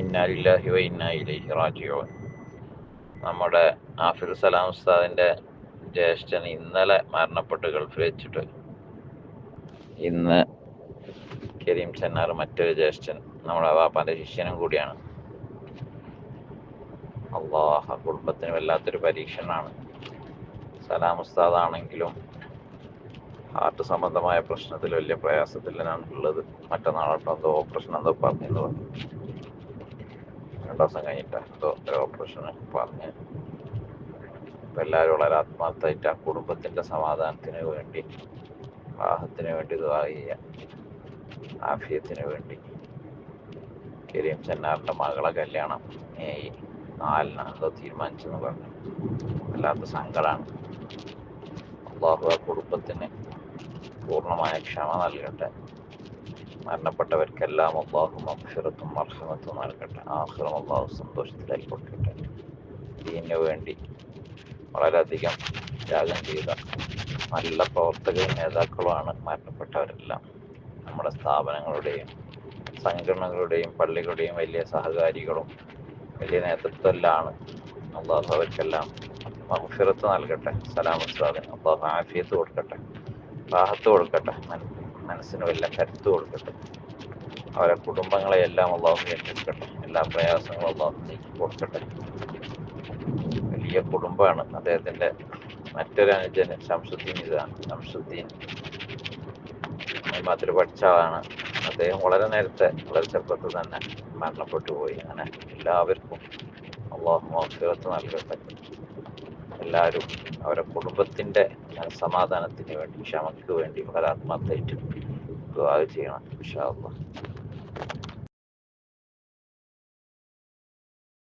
ഇന്നാലില്ലാഹി വ ഇന്നാ ഇലൈഹി നമ്മുടെ ആഫിർ സലാം ഉസ്താദിന്റെ ജ്യേഷ്ഠൻ ഇന്നലെ മരണപ്പെട്ട് ഗൾഫിൽ വെച്ചിട്ട് ഇന്ന് കരീം ചെന്നാർ മറ്റൊരു ജ്യേഷ്ഠൻ നമ്മുടെ വാപ്പാന്റെ ശിഷ്യനും കൂടിയാണ്. അള്ളാഹ കുടുംബത്തിന് വല്ലാത്തൊരു പരീക്ഷണമാണ്. സലാം ഉസ്താദാണെങ്കിലും ഹാർട്ട് സംബന്ധമായ പ്രശ്നത്തിൽ വലിയ പ്രയാസത്തിലാണ് ഉള്ളത്. മറ്റന്നാളോട്ടോ എന്തോ ഓപ്പറേഷൻ എന്തോ പറഞ്ഞു രണ്ടു ദിവസം കഴിഞ്ഞിട്ട് എന്തോ ഒരു ഓപ്പറേഷൻ പറഞ്ഞ്. ഇപ്പൊ എല്ലാവരും വളരെ ആത്മാർത്ഥമായിട്ട് ആ കുടുംബത്തിന്റെ സമാധാനത്തിന് വേണ്ടി വിവാഹത്തിന് വേണ്ടി ദുവാ ചെയ്യുക. ആഫിയത്തിന് വേണ്ടി. കരീം ചെന്നാറിന്റെ മകളെ കല്യാണം മെയ് നാലിനാണ് എന്തോ തീരുമാനിച്ചെന്ന് പറഞ്ഞു. വല്ലാത്ത സങ്കടമാണ് അള്ളാഹു ആ കുടുംബത്തിന് പൂർണമായ ക്ഷമ നൽകട്ടെ. മരണപ്പെട്ടവർക്കെല്ലാം അള്ളാഹു അക്ഷരത്തും അർഹമത്തും നൽകട്ടെ. ആഹ്റം അള്ളാഹു സന്തോഷത്തിലായി കൊടുക്കട്ടെ. ദീനു വേണ്ടി വളരെയധികം ത്യാഗം ചെയ്ത നല്ല പ്രവർത്തകരും നേതാക്കളുമാണ് മരണപ്പെട്ടവരെല്ലാം. നമ്മുടെ സ്ഥാപനങ്ങളുടെയും സംഘടനകളുടെയും പള്ളികളുടെയും വലിയ സഹകാരികളും വലിയ നേതൃത്വമെല്ലാം അള്ളാഹു അവർക്കെല്ലാം മഹഫിറത്ത് നൽകട്ടെ. സലാം അള്ളാഹു ആഫിയത്ത് കൊടുക്കട്ടെ. റാഹത്ത് കൊടുക്കട്ടെ. മനസ്സിന് വല്ല കരുത്ത് കൊടുക്കട്ടെ. അവരെ കുടുംബങ്ങളെ എല്ലാം അള്ളാഹു ഏറ്റെടുക്കട്ടെ. എല്ലാ പ്രയാസങ്ങളും അള്ളാഹു നീക്കി കൊടുക്കട്ടെ. വലിയ കുടുംബമാണ് അദ്ദേഹത്തിന്റെ മറ്റൊരു അനുജന് ശംസുദ്ദീൻ ഇതാണ്. ശംസുദ്ദീൻ മാത്രം പഠിച്ച ആളാണ്. അദ്ദേഹം വളരെ നേരത്തെ വളരെ ചെറുപ്പത്തിൽ തന്നെ മരണപ്പെട്ടു പോയി. അങ്ങനെ എല്ലാവർക്കും അള്ളാഹു മഹഫിറത്ത് നൽകട്ടെ. എല്ലാവരും അവരുടെ കുടുംബത്തിന്റെ സമാധാനത്തിന് വേണ്ടി ക്ഷമയ്ക്ക് വേണ്ടി വളരെ ദുവാ ചെയ്യണം അള്ളാഹ്